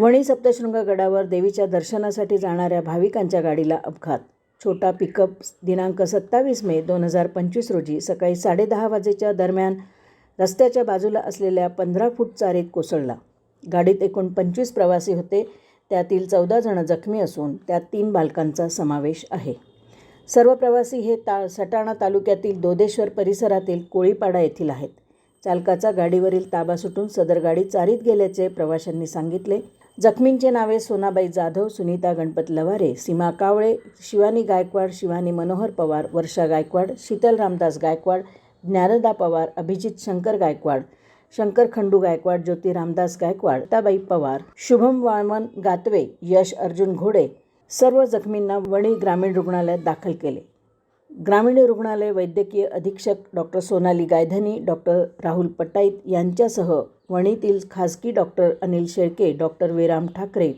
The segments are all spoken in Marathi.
वणी सप्तशृंग गडावर देवीच्या दर्शनासाठी जाणाऱ्या भाविकांच्या गाडीला अपघात. छोटा पिकअप दिनांक सत्तावीस मे दोन हजार पंचवीस रोजी सकाळी साडेदहा वाजेच्या दरम्यान रस्त्याच्या बाजूला असलेल्या पंधरा फूट चारीत कोसळला. गाडीत एकूण पंचवीस प्रवासी होते. त्यातील चौदा जण जखमी असून त्यात तीन बालकांचा समावेश आहे. सर्व प्रवासी हे ता सटाणा तालुक्यातील दोदेश्वर परिसरातील कोळीपाडा येथील आहेत. चालकाचा गाडीवरील ताबा सुटून सदर गाडी चारीत गेल्याचे प्रवाशांनी सांगितले. जखमींचे नावे सोनाबाई जाधव सुनीता गणपत लवारे सीमा कावळे शिवानी गायकवाड शिवानी मनोहर पवार वर्षा गायकवाड शीतल रामदास गायकवाड ज्ञानदा पवार अभिजित शंकर गायकवाड शंकर खंडू गायकवाड ज्योती रामदास गायकवाड ताबाई पवार शुभम वामन गातवे यश अर्जुन घोडे सर्व जखमींना वणी ग्रामीण रुग्णालयात दाखल केले. ग्रामीण रुग्णालय वैद्यकीय अधीक्षक डॉक्टर सोनाली गायधनी डॉक्टर राहुल पटाईत यांच्यासह वणीतील खासगी doctor Anil Shelke doctor Veram Thakre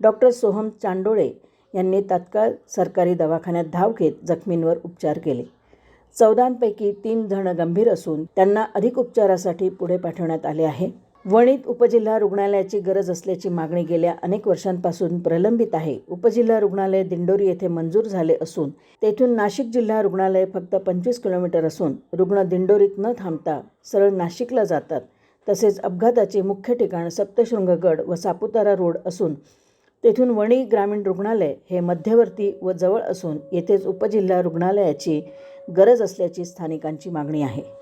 doctor Soham Chandole यांनी तात्काळ सरकारी दवाखान्यात धाव घेत जखमींवर उपचार केले. चौदांपैकी तीन जण गंभीर असून त्यांना अधिक उपचारासाठी पुढे पाठवण्यात आले आहे. वणीत उपजिल्हा रुग्णालयाची गरज असल्याची मागणी गेल्या अनेक वर्षांपासून प्रलंबित आहे. उपजिल्हा रुग्णालय दिंडोरी येथे मंजूर झाले असून तेथून नाशिक जिल्हा रुग्णालय फक्त पंचवीस किलोमीटर असून रुग्ण दिंडोरीत न थांबता सरळ नाशिकला जातात. तसेच अपघाताचे मुख्य ठिकाण सप्तशृंगगड व सापुतारा रोड असून तेथून वणी ग्रामीण रुग्णालय हे मध्यवर्ती व जवळ असून येथेच उपजिल्हा रुग्णालयाची गरज असल्याची स्थानिकांची मागणी आहे.